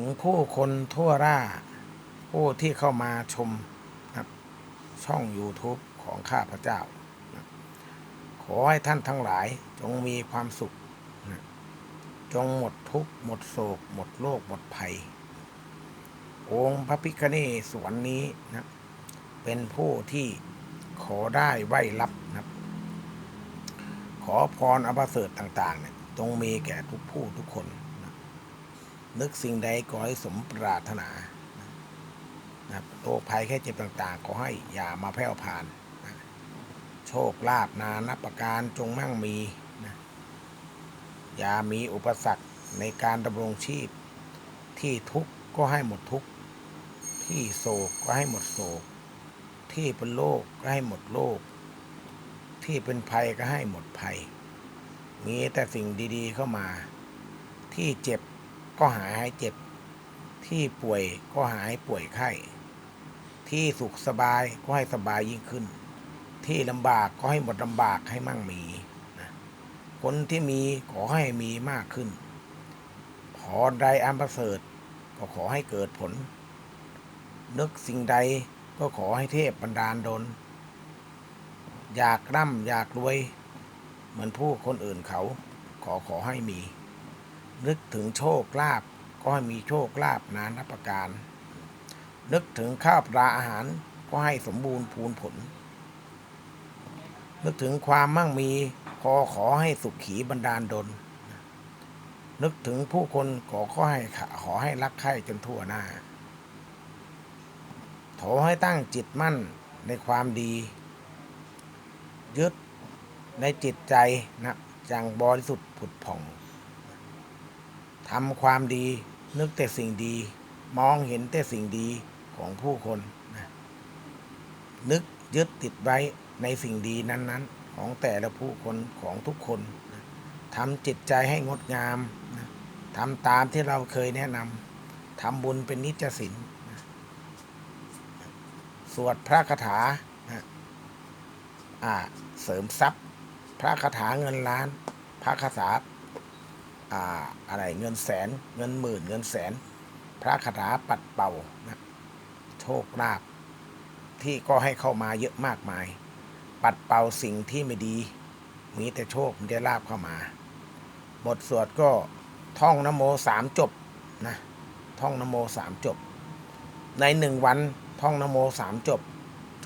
ถึงผู้คนทั่วหน้าผู้ที่เข้ามาชมนะช่อง YouTube ของข้าพเจ้านะขอให้ท่านทั้งหลายจงมีความสุขนะจงหมดทุกข์หมดโศก หมดโรคหมดภัย องค์พระพิฆเนศสวนนี้นะเป็นผู้ที่ขอได้ไหวรับนะครับขอพรอภิเสริฐต่างๆเนี่ยจงมีแก่ทุกผู้ทุกคน นึกสิ่งใดขอให้สมปรารถนานะครับโรคภัยแค่เจ็บต่างๆ ขอให้อย่ามาแพร่ผ่านนะโชคลาภนานับประการจงมั่งมีนะอย่ามีอุปสรรคในการดำรงชีพ ที่ทุกข์ก็ให้หมดทุกข์ ที่โศกก็ให้หมดโศก ที่เป็นโรคก็ให้หมดโรค ที่เป็นภัยก็ให้หมดภัย มีแต่สิ่งดีๆเข้ามา ที่เจ็บ ก็หายให้เจ็บ ที่ป่วยก็หายป่วยไข้ ที่สุขสบายก็ให้สบายยิ่งขึ้น ที่ลำบากก็ให้หมดลำบากให้มั่งมีนะคนที่มีขอให้มีมากขึ้นพรใดอันประเสริฐ ก็ขอให้เกิดผล นึกสิ่งใดก็ขอให้เทพบันดาลดลอยากร่ำอยากรวย เหมือนผู้คนอื่นเขา ขอขอให้มี นึกถึงโชคลาภก็ให้มีโชคลาภนานับประการ นึกถึงข้าวปลาอาหารก็ให้สมบูรณ์พูนผล นึกถึงความมั่งมีขอขอให้สุขขีบันดาลดลนึกถึงผู้คนขอขอให้ขอให้รักใคร่จนทั่วหน้าขอให้ตั้งจิตมั่นในความดี ยึดในจิตใจนะอย่างบริสุทธิ์ผุดผ่อง ทำความดี นึกแต่สิ่งดี มองเห็นแต่สิ่งดีของผู้คนนะนึกยึดติดไว้ในสิ่งดีนั้น ๆ ของแต่ละผู้คนของทุกคนนะทำจิตใจให้งดงามนะทำตามที่เราเคยแนะนำทำบุญเป็นนิจสินนะสวดพระคาถานะอ่าเสริมทรัพย์ พระคาถาเงินล้าน พระคาถา อ่าอะไรเงินแสน เงินหมื่น เงินแสน พระคาถาปัดเป่านะโชคลาภที่ก็ให้เข้ามาเยอะมากมาย ปัดเป่าสิ่งที่ไม่ดี มีแต่โชคมีแต่ลาบเข้ามาบทสวดก็ท่องนโมสามจบนะท่องนโมสามจบ ในหนึ่งวันท่องนโมสามจบ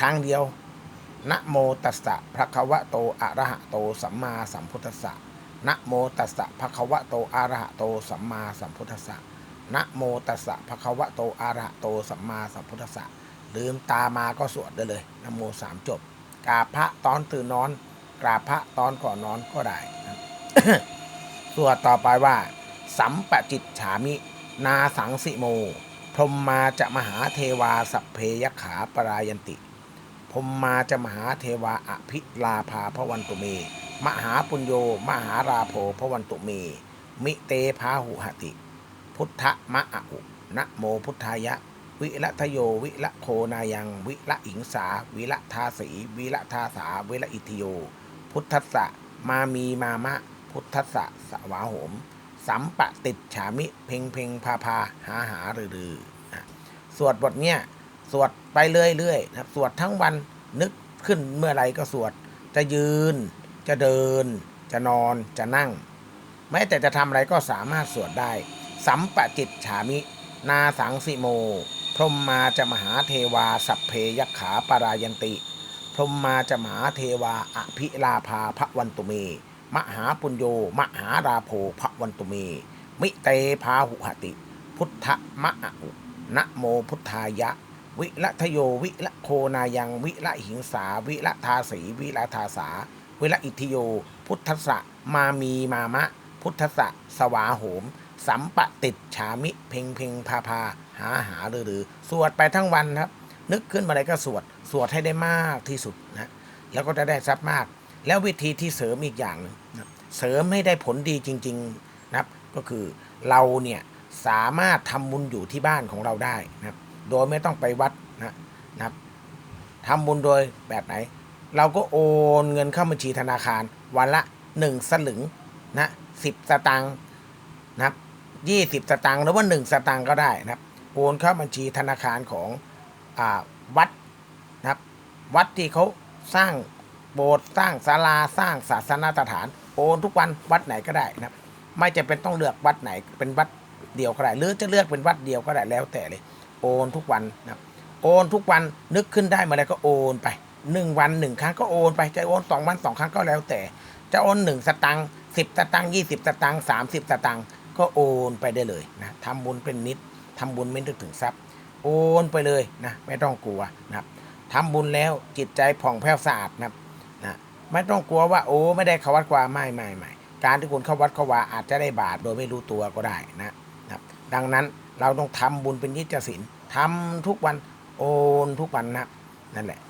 ครั้งเดียวนะโมตัสสะภะคะวะโตอะระหะโตสัมมาสัมพุทธัสสะ นะโมตัสสะภะคะวะโตอะระหะโตสัมมาสัมพุทธัสสะนะโมตัสสะภะคะวะโตอะระหะโตสัมมาสัมพุทธัสสะลืมตามาก็สวดได้เลยนะโมสามจบกราบพระตอนตื่นนอน กราบพระตอนก่อนนอนก็ได้นะสวดต่อไปว่า สัมปจิตฉามิ นาสังสิโม พรมมาจะมหาเทวาสัพเพยขาปรายันติพรมมาจะมหาเทวาอภิลาภาพวันตุเม มหาปุญโย มหาราโภพระวันตุเม มิเตพาหุหติ พุทธมะอุนะโมพุทธายะ วิละทโย วิละโคนายัง วิละอิงสา วิละทาสีวิละทาสา วิละอิทิโย พุทธัสสะมามีมามะ พุทธัสสะสวาโหม สัมปะติดฉามิ เพ่งเพ่งพาพาหาหารือรือนะสวดบทเนี้ยสวดไปเรื่อยๆนะครับ สวดทั้งวันนึกขึ้นเมื่อไรก็สวดจะยืน จะเดิน จะนอนจะนั่ง แม้แต่จะทำอะไรก็สามารถสวดได้ สัมปะจิตฉามิ นาสังสิโม พรหมมาจะมหาเทวา สัพเพยักขาปรายันติ พรหมมาจะมหาเทวาอภิลาภาพระวันตุเม มหาปุญโย มหาราโภพระวันตุเม มิเตพาหุหติ พุทธมะอุนะโมพุทธายะวิละทโย วิละโคนายัง วิละหิงสา วิละทาสี วิละทาสา วิละอิทิโย พุทธะมามีมามะ พุทธะสวาโหม สัมปะติดฉามิ เพ่งเพ่งพาพาหาหารือรือสวดไปทั้งวันครับ นึกขึ้นมาอะไรก็สวด สวดให้ได้มากที่สุดนะแล้วก็จะได้ทรัพย์มาก แล้ววิธีที่เสริมอีกอย่างหนึงนะเสริมให้ได้ผลดีจริง ๆนะครับ ก็คือเราเนี่ยสามารถทำบุญอยู่ที่บ้านของเราได้นะครับ โดยไม่ต้องไปวัดนะนะครับทำบุญโดยแบบไหน เราก็โอนเงินเข้าบัญชีธนาคาร วันละหนึ่งสลึงนะสิบสตางค์นะครับยี่สิบสตางค์หรือว่าหนึ่งสตางค์ก็ได้นะครับ โอนเข้าบัญชีธนาคารของอวัดนะครับ วัดที่เขาสร้างโบสถ์สร้างศาลาสร้างศาสนาสถาน โอนทุกวันวัดไหนก็ได้นะครับ ไม่จะเป็นต้องเลือกวัดไหนเป็นวัดเดียวก็ได้ หรือจะเลือกเป็นวัดเดียวก็ได้แล้วแต่เลย โอนทุกวันนะครับ โอนทุกวันนึกขึ้นได้เมื่อไรก็โอนไป หนึ่งวันหนึ่งครั้งก็โอนไปจะโอนสองวันสองครั้งก็แล้วแต่ จะโอนหนึ่งสตังค์สิบสตังค์ยี่สิบสตังค์สามสิบสตังค์ก็โอนไปได้เลยนะทำบุญเป็นนิดทำบุญไม่นึกถึงทรัพย์ โอนไปเลยนะไม่ต้องกลัวนะครับทำบุญแล้วจิตใจผ่องแผ้วสะอาดนะครับนะไม่ต้องกลัวว่าโอ้ไม่ได้เข้าวัดกว่าไม่ไม่ไม่การที่คุณเข้าวัดเข้าวาอาจจะได้บาปโดยไม่รู้ตัวก็ได้นะนะดังนั้นเราต้องทำบุญเป็นนิจศีลทำทุกวันโอนทุกวันนะนั่นแหละ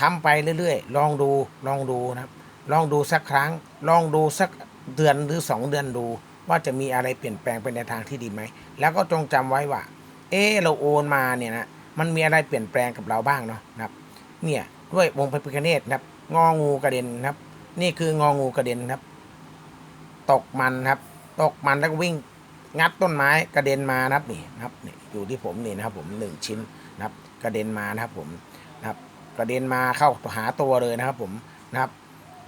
ทำไปเรื่อยๆ ลองดูลองดูนะครับ ลองดูสักครั้ง ลองดูสักเดือนหรือสองเดือนดู ว่าจะมีอะไรเปลี่ยนแปลงไปในทางที่ดีไหม แล้วก็จงจำไว้ว่า เออเราโอนมาเนี่ยนะมันมีอะไรเปลี่ยนแปลงกับเราบ้างเนาะนะครับ เนี่ยด้วยวงพระพิฆเนศนะครับ งองูกระเด็นนะครับ นี่คืององูกระเด็นครับ ตกมันครับ ตกมันแล้วก็วิ่งงัดต้นไม้กระเด็นมานะครับนี่นะครับนี่อยู่ที่ผมนี่นะครับ ผมหนึ่งชิ้นนะครับ กระเด็นมานะครับผม กระเด็นมาเข้าหาตัวเลยนะครับผมนะครับ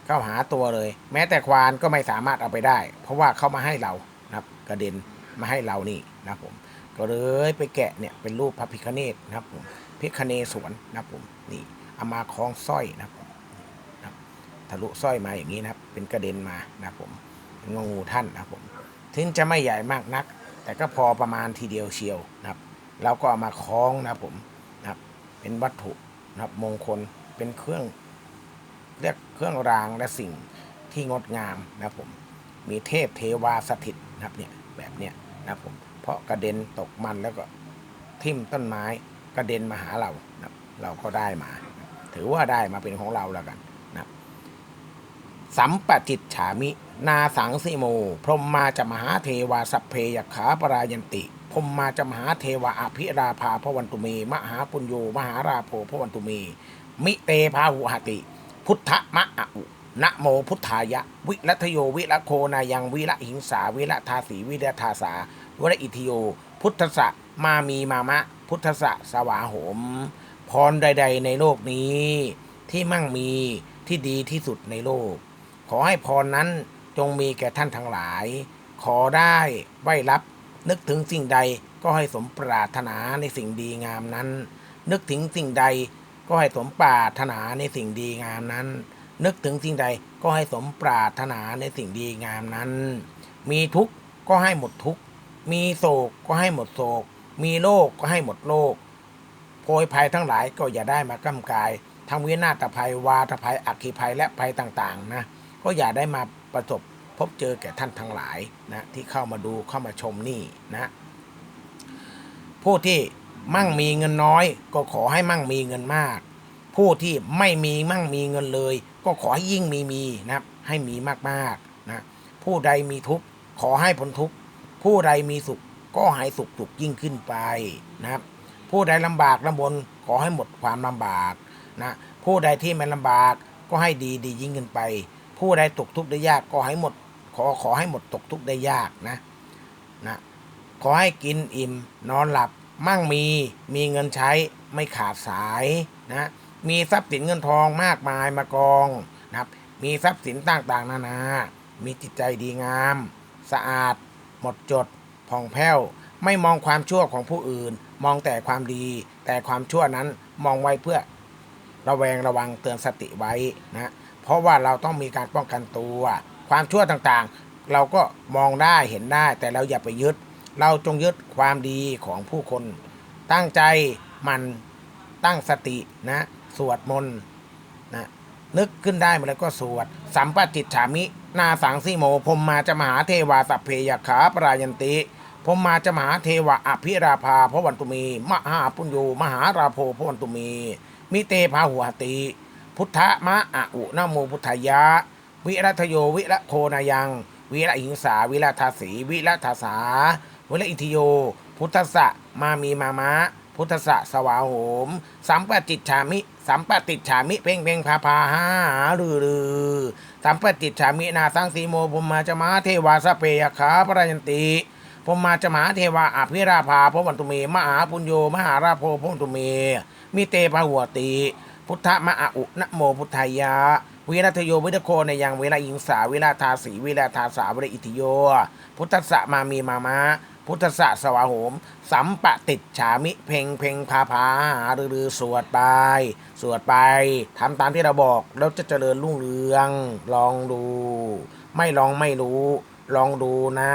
เข้าหาตัวเลย แม้แต่ควานก็ไม่สามารถเอาไปได้ เพราะว่าเขามาให้เรานะครับ กระเด็นมาให้เรานี่นะครับผมก็เลยไปแกะเนี่ยเป็นรูปพระพิคเนตนะครับผมพิคเนศวรนะครับผมนี่เอามาคล้องสร้อยนะครับผมทะลุสร้อยมาอย่างนี้นะครับ เป็นกระเด็นมานะครับผมเป็นงองูท่านนะครับผมถึงจะไม่ใหญ่มากนัก แต่ก็พอประมาณทีเดียวเชียวนะครับ เราก็เอามาคล้องนะครับผมนะครับ เป็นวัตถุ นะครับมงคลเป็นเครื่องเรียกเครื่องรางและสิ่งที่งดงามนะครับผมมีเทพเทวาสถิตนะครับเนี่ยแบบเนี้ยนะครับผมเพราะกระเด็นตกมันแล้วก็ทิ่มต้นไม้กระเด็นมาหาเรานะครับเราก็ได้มา ถือว่าได้มาเป็นของเราแล้วกันนะครับสัมปจิตฉามิ นาสังสิโม พรหมมาจะมหาเทวาสัพเพยขาปรายันติ มมาจะมหาเทวาอภิราภาพระวันตุเม มหาปุญโย มหาราโภพระวันตุเม มิเตพาหุหติ พุทธมะอะอุนะโมพุทธายะ วิรัตโยวิระโคนายังวิระหิงสาวิระทาสีวิระทาสาวิระอิทิโย พุทธะมามีมามะ พุทธะสวาโหม พรใด ๆ ในโลกนี้ ที่มั่งมีที่ดีที่สุดในโลก ขอให้พรนั้นจงมีแก่ท่านทั้งหลาย ขอได้ไหวรับ นึกถึงสิ่งใดก็ให้สมปรารถนาในสิ่งดีงามนั้น นึกถึงสิ่งใดก็ให้สมปรารถนาในสิ่งดีงามนั้น นึกถึงสิ่งใดก็ให้สมปรารถนาในสิ่งดีงามนั้น มีทุกข์ก็ให้หมดทุกข์ มีโศกก็ให้หมดโศก มีโรคก็ให้หมดโรคโพยภัยทั้งหลายก็อย่าได้มากำกาย ทั้งวินาศภัย วาตภัย อัคคีภัยและภัยต่าง ๆ นะ ก็อย่าได้มาประสบ พบเจอแก่ท่านทั้งหลายนะที่เข้ามาดูเข้ามาชมนี่นะผู้ที่มั่งมีเงินน้อย ก็ขอให้มั่งมีเงินมาก ผู้ที่ไม่มีมั่งมีเงินเลย ก็ขอให้ยิ่งมีมีนะครับให้มีมากๆนะผู้ใดมีทุกข์ขอให้พ้นทุกข์ผู้ใดมีสุขก็ให้สุขสุขยิ่งขึ้นไปนะครับ ผู้ใดลำบากลำบนขอให้หมดความลำบากนะผู้ใดที่ไม่ลำบากก็ให้ดีดียิ่งขึ้นไป ผู้ใดตกทุกข์ได้ยากก็ให้หมด ขอขอให้หมดตกทุกข์ได้ยากนะนะขอให้กินอิ่ม นอนหลับ มั่งมีมีเงินใช้ไม่ขาดสายนะมีทรัพย์สินเงินทองมากมายมากองนะครับ มีทรัพย์สินต่างๆ นานา มีจิตใจดีงาม สะอาด หมดจดผ่องแผ้ว ไม่มองความชั่วของผู้อื่น มองแต่ความดี แต่ความชั่วนั้นมองไว้เพื่อ ระแวงระวังเตือนสติไว้นะเพราะว่าเราต้องมีการป้องกันตัว ความชั่วต่างๆ เราก็มองได้เห็นได้ แต่เราอย่าไปยึด เราจงยึดความดีของผู้คน ตั้งใจมันตั้งสตินะสวดมนต์นะนึกขึ้นได้มื่อไรก็สวด สัมปติตฉามิ นาสังสีโมพมมาจะมหาเทวาสัพเพยขาปรายันติพมมาจะมหาเทวะอภิราภาพระวันตุมี มหาปุญโยมหาราโพพระวันตุมี มิเตพาหัวติ พุทธมะอะอุนโมพุทธายะ วิรัตโยวิระโคนายัง วิระหิงสา วิระทาสีวิระทาสา วิระอิทิโย พุทธะมามีมามะ พุทธะสวาโหม สัมปติฉามิ สัมปติฉามิเพ่งเพ่งพาพาหาลือลือสัมปติฉามินาสังสีโมภุมมาจะมาเทวาสเปยขาปรายันติพรหมาจมาเทวาอภิราภาพวันตุเมมหาปุญโยมหาราโพพวันตุเม มิเตพหัวติ พุทธมะอะอุนะโมพุทธายะ วรัทโยวิทโคในยังเวลาอิงสาเวลาทาสีเวลาทาสาเวลาอิทิโย พุทธะมามีมามะ พุทธะสวาโหม สัมปะติดฉามิเพ่งเพ่งพาพาหารือรือสวดไป สวดไปทำตามที่เราบอก แล้วจะเจริญรุ่งเรือง ลองดู ไม่ลองไม่รู้ ลองดูนะ